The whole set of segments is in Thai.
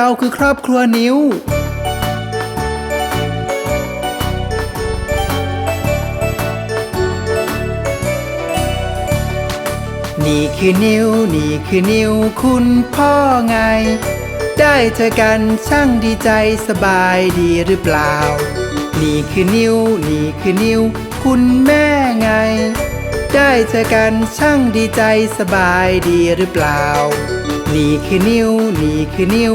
เราคือครอบครัวนิวนี่คือนิวนี่คือนิวคุณพ่อไง ได้เจอกันช่างดีใจสบายดีหรือเปล่า นี่คือนิวนี่คือนิวคุณแม่ไง ได้เจอกันช่างดีใจสบายดีหรือเปล่านี่คือนิวนี่คือนิ้ว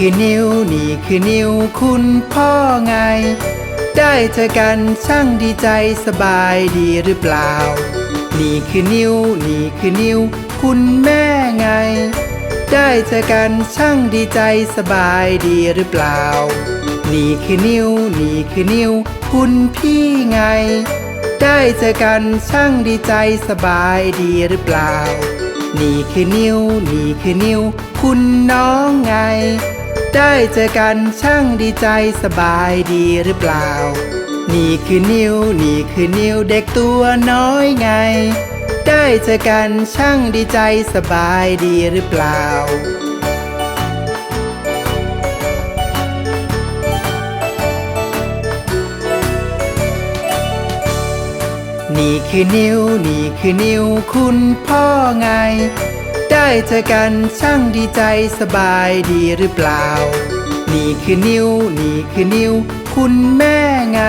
คือนิวนี่คือนิวคุณพ่อไง ได้เจอกันช่างดีใจสบายดีหรือเปล่า นี่คือนิวนี่คือนิวคุณแม่ไง ได้เจอกันช่างดีใจสบายดีหรือเปล่า นี่คือนิวนี่คือนิวคุณพี่ไง ได้เจอกันช่างดีใจสบายดีหรือเปล่า นี่คือนิวนี่คือนิวคุณน้องไง ได้เจอกันช่างดีใจสบายดีหรือเปล่า นี่คือนิวนี่คือนิวเด็กตัวน้อยไง ได้เจอกันช่างดีใจสบายดีหรือเปล่านี่คือนิวนี่คือนิวคุณพ่อไง ได้เจอกันช่างดีใจสบายดีหรือเปล่า นี่คือนิวนี่คือนิวคุณแม่ไง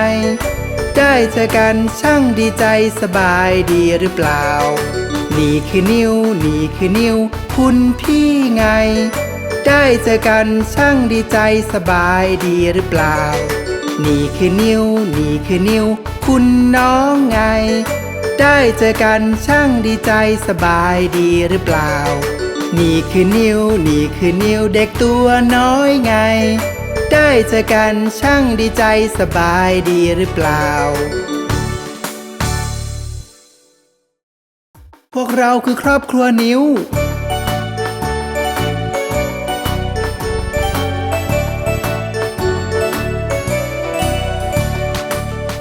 ได้เจอกันช่างดีใจสบายดีหรือเปล่า นี่คือนิวนี่คือนิวคุณพี่ไง ได้เจอกันช่างดีใจสบายดีหรือเปล่า นี่คือนิวนี่คือนิวคุณน้องไง ได้เจอกันช่างดีใจสบายดีหรือเปล่า นี่คือนิวนี่คือนิวเด็กตัวน้อยไง ได้เจอกันช่างดีใจสบายดีหรือเปล่า พวกเราคือครอบครัวนิว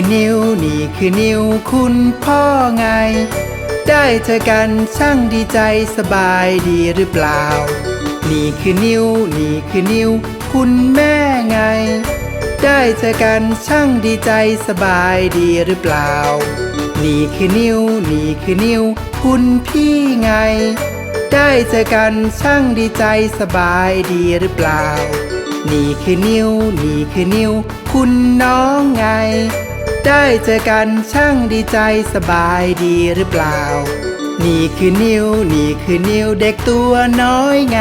คือนิ้วนี่คือนิ้วคุณพ่อไง ได้เจอกันช่างดีใจสบายดีหรือเปล่า นี่คือนิ้วนี่คือนิ้วคุณแม่ไง ได้เจอกันช่างดีใจสบายดีหรือเปล่า นี่คือนิ้วนี่คือนิ้วคุณพี่ไง ได้เจอกันช่างดีใจสบายดีหรือเปล่า นี่คือนิ้วนี่คือนิ้วคุณน้องไง ได้เจอกันช่างดีใจสบายดีหรือเปล่า นี่คือนิ้ว นี่คือนิ้วเด็กตัวน้อยไง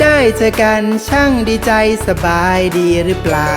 ได้เจอกันช่างดีใจสบายดีหรือเปล่า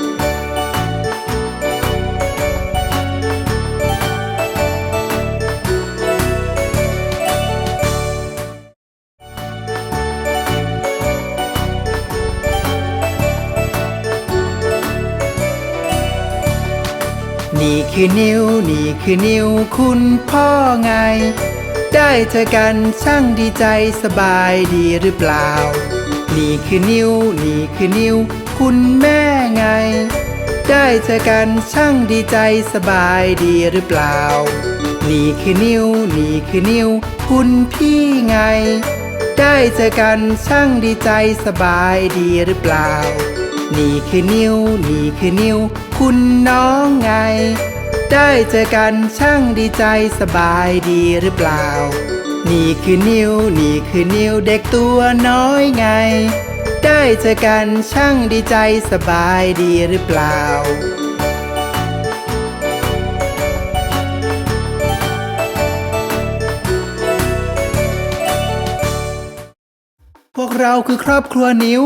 คือนิวนี่คือนิวคุณพ่อไง ได้เจอกันช่างดีใจสบายดีหรือเปล่า นี่คือนิวนี่คือนิวคุณแม่ไง ได้เจอกันช่างดีใจสบายดีหรือเปล่า นี่คือนิวนี่คือนิวคุณพี่ไง ได้เจอกันช่างดีใจสบายดีหรือเปล่า นี่คือนิวนี่คือนิวคุณน้องไง ได้เจอกันช่างดีใจสบายดีหรือเปล่า นี่คือนิวนี่คือนิวเด็กตัวน้อยไง ได้เจอกันช่างดีใจสบายดีหรือเปล่าพวกเราคือครอบครัวนิ้ว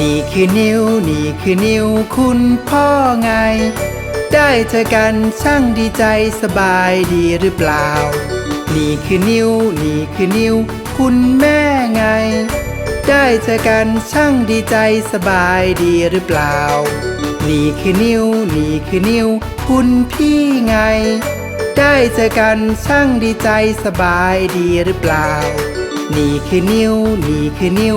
นี่คือนิวนี่คือนิวคุณพ่อไง ได้เจอกันช่างดีใจสบายดีหรือเปล่า นี่คือนิวนี่คือนิวคุณแม่ไง ได้เจอกันช่างดีใจสบายดีหรือเปล่า นี่คือนิวนี่คือนิวคุณพี่ไง ได้เจอกันช่างดีใจสบายดีหรือเปล่า นี่คือนิวนี่คือนิว